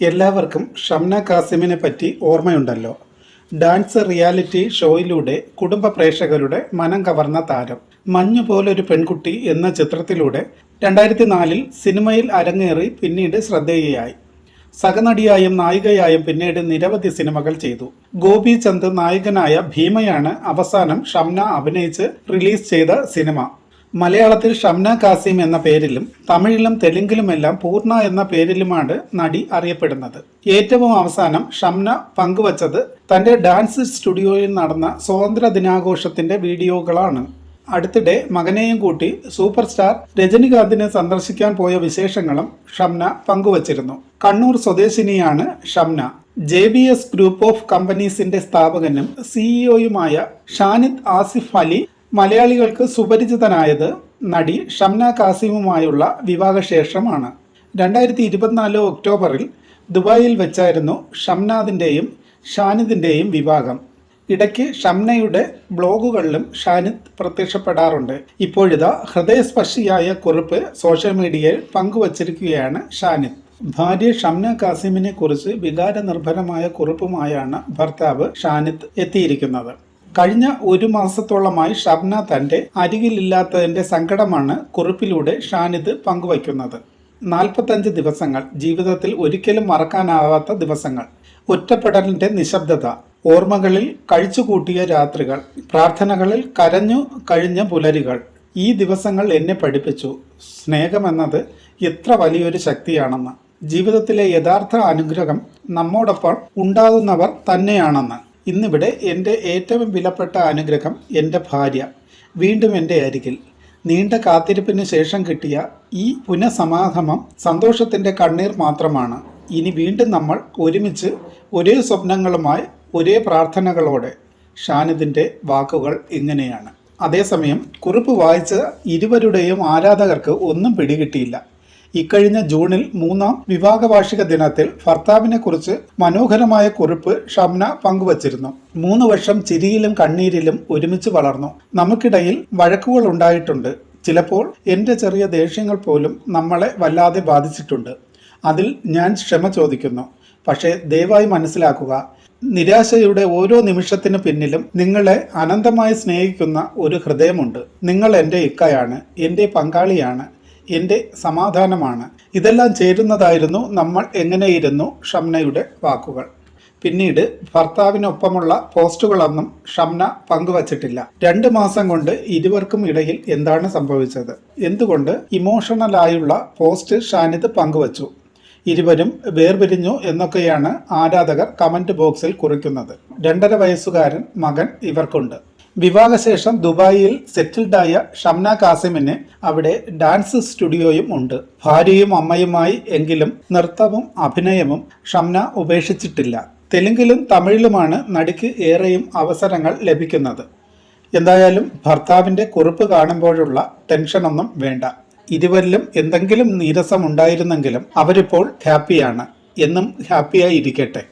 എല്ലാവർക്കും ഷംന കാസിമിനെ പറ്റി ഓർമ്മയുണ്ടല്ലോ. ഡാൻസ് റിയാലിറ്റി ഷോയിലൂടെ കുടുംബ പ്രേക്ഷകരുടെ മനം കവർന്ന താരം. മഞ്ഞു പോലൊരു പെൺകുട്ടി എന്ന ചിത്രത്തിലൂടെ രണ്ടായിരത്തി നാലിൽ സിനിമയിൽ അരങ്ങേറി പിന്നീട് ശ്രദ്ധേയയായി. സഹനടിയായും നായികയായും പിന്നീട് നിരവധി സിനിമകൾ ചെയ്തു. ഗോപി ചന്ദ് നായകനായ ഭീമയാണ് അവസാനം ഷംന അഭിനയിച്ച് റിലീസ് ചെയ്ത സിനിമ. മലയാളത്തിൽ ഷംന കാസിം എന്ന പേരിലും തമിഴിലും തെലുങ്കിലുമെല്ലാം പൂർണ എന്ന പേരിലുമാണ് നടി അറിയപ്പെടുന്നത്. ഏറ്റവും അവസാനം ഷംന പങ്കുവച്ചത് തന്റെ ഡാൻസ് സ്റ്റുഡിയോയിൽ നടന്ന സ്വാതന്ത്ര്യ ദിനാഘോഷത്തിന്റെ വീഡിയോകളാണ്. അടുത്തിടെ മകനെയും കൂട്ടി സൂപ്പർ സ്റ്റാർ രജനികാന്തിനെ സന്ദർശിക്കാൻ പോയ വിശേഷങ്ങളും ഷംന പങ്കുവച്ചിരുന്നു. Kannur സ്വദേശിനിയാണ് Shamna. J B S group of കമ്പനീസിന്റെ സ്ഥാപകനും സിഇഒയുമായ ഷാനിദ് ആസിഫ് അലി മലയാളികൾക്ക് സുപരിചിതനായത് നടി ഷംന കാസിമുമായുള്ള വിവാഹശേഷമാണ്. രണ്ടായിരത്തി ഇരുപത്തിനാല് ഒക്ടോബറിൽ ദുബായിൽ വെച്ചായിരുന്നു ഷംനാദിന്റെയും ഷാനിദിന്റെയും വിവാഹം. ഇടയ്ക്ക് ഷംനയുടെ ബ്ലോഗുകളിലും ഷാനിദ് പ്രത്യക്ഷപ്പെടാറുണ്ട്. ഇപ്പോഴിതാ ഹൃദയസ്പർശിയായ കുറിപ്പ് സോഷ്യൽ മീഡിയയിൽ പങ്കുവച്ചിരിക്കുകയാണ് ഷാനിദ്. ഭാര്യ ഷംന കാസിമിനെ കുറിച്ച് വികാരനിർഭരമായ കുറിപ്പുമായാണ് ഭർത്താവ് ഷാനിദ് എത്തിയിരിക്കുന്നത്. കഴിഞ്ഞ ഒരു മാസത്തോളമായി ഷബ്ന തന്റെ അരികിലില്ലാത്തതിന്റെ സങ്കടമാണ് കുറിപ്പിലൂടെ ഷാനിദ് പങ്കുവയ്ക്കുന്നത്. നാൽപ്പത്തഞ്ച് ദിവസങ്ങൾ ജീവിതത്തിൽ ഒരിക്കലും മറക്കാനാവാത്ത ദിവസങ്ങൾ. ഒറ്റപ്പെടലിന്റെ നിശബ്ദത ഓർമ്മകളിൽ കഴിച്ചുകൂട്ടിയ രാത്രികൾ പ്രാർത്ഥനകളിൽ കരഞ്ഞു കഴിഞ്ഞ പുലരികൾ. ഈ ദിവസങ്ങൾ എന്നെ പഠിപ്പിച്ചു. സ്നേഹമെന്നത് എത്ര വലിയൊരു ശക്തിയാണെന്ന്. ജീവിതത്തിലെ യഥാർത്ഥ അനുഗ്രഹം നമ്മോടൊപ്പം ഉണ്ടാകുന്നവർ തന്നെയാണെന്ന്. ഇന്നിവിടെ എന്റെ ഏറ്റവും വിലപ്പെട്ട അനുഗ്രഹം എന്റെ ഭാര്യ. വീണ്ടും എന്റെ അരികിൽ. നീണ്ട കാത്തിരിപ്പിന് ശേഷം കിട്ടിയ ഈ പുനഃസമാഗമം സന്തോഷത്തിന്റെ കണ്ണീർ മാത്രമാണ്. ഇനി വീണ്ടും നമ്മൾ ഒരുമിച്ച് ഒരേ സ്വപ്നങ്ങളുമായി ഒരേ പ്രാർത്ഥനകളോടെ. ഷാനിദിന്റെ വാക്കുകൾ ഇങ്ങനെയാണ്. അതേസമയം കുറിപ്പ് വായിച്ച ഇരുവരുടെയും ആരാധകർക്ക് ഒന്നും പിടികിട്ടിയില്ല. ഇക്കഴിഞ്ഞ ജൂണിൽ മൂന്നാം വിവാഹ വാർഷിക ദിനത്തിൽ ഭർത്താവിനെ കുറിച്ച് മനോഹരമായ കുറിപ്പ് ഷംന പങ്കുവച്ചിരുന്നു. മൂന്ന് വർഷം ചിരിയിലും കണ്ണീരിലും ഒരുമിച്ച് വളർന്നു. നമുക്കിടയിൽ വഴക്കുകൾ ഉണ്ടായിട്ടുണ്ട്. ചിലപ്പോൾ എന്റെ ചെറിയ ദേഷ്യങ്ങൾ പോലും നമ്മളെ വല്ലാതെ ബാധിച്ചിട്ടുണ്ട്. അതിൽ ഞാൻ ക്ഷമ ചോദിക്കുന്നു. പക്ഷേ ദയവായി മനസ്സിലാക്കുക നിരാശയുടെ ഓരോ നിമിഷത്തിന് പിന്നിലും നിങ്ങളെ അനന്തമായി സ്നേഹിക്കുന്ന ഒരു ഹൃദയമുണ്ട്. നിങ്ങൾ എന്റെ ഇക്കയാണ് എന്റെ പങ്കാളിയാണ് എന്റെ സമാധാനമാണ്. ഇതെല്ലാം ചേരുന്നതായിരുന്നു നമ്മൾ എങ്ങനെയിരുന്നു ഷംനയുടെ വാക്കുകൾ. പിന്നീട് ഭർത്താവിനൊപ്പമുള്ള പോസ്റ്റുകളൊന്നും ഷംന പങ്കുവച്ചിട്ടില്ല. രണ്ട് മാസം കൊണ്ട് ഇരുവർക്കും ഇടയിൽ എന്താണ് സംഭവിച്ചത്? എന്തുകൊണ്ട് ഇമോഷണലായുള്ള പോസ്റ്റ് ഷാനിദ് പങ്കുവച്ചു? ഇരുവരും വേർപിരിഞ്ഞു എന്നൊക്കെയാണ് ആരാധകർ കമന്റ് ബോക്സിൽ കുറിക്കുന്നത്. രണ്ടര വയസ്സുകാരൻ മകൻ ഇവർക്കുണ്ട്. വിവാഹശേഷം ദുബായിൽ സെറ്റിൽഡായ ഷംന കാസിമിന് അവിടെ ഡാൻസ് സ്റ്റുഡിയോയും ഉണ്ട്. ഭാര്യയും അമ്മയുമായി എങ്കിലും നൃത്തവും അഭിനയവും ഷംന ഉപേക്ഷിച്ചിട്ടില്ല. തെലുങ്കിലും തമിഴിലുമാണ് നടിക്ക് ഏറെയും അവസരങ്ങൾ ലഭിക്കുന്നത്. എന്തായാലും ഭർത്താവിന്റെ കുറിപ്പ് കാണുമ്പോഴുള്ള ടെൻഷനൊന്നും വേണ്ട. ഇരുവരിലും എന്തെങ്കിലും നീരസം ഉണ്ടായിരുന്നെങ്കിലും അവരിപ്പോൾ ഹാപ്പിയാണ്. എന്നും ഹാപ്പിയായി ഇരിക്കട്ടെ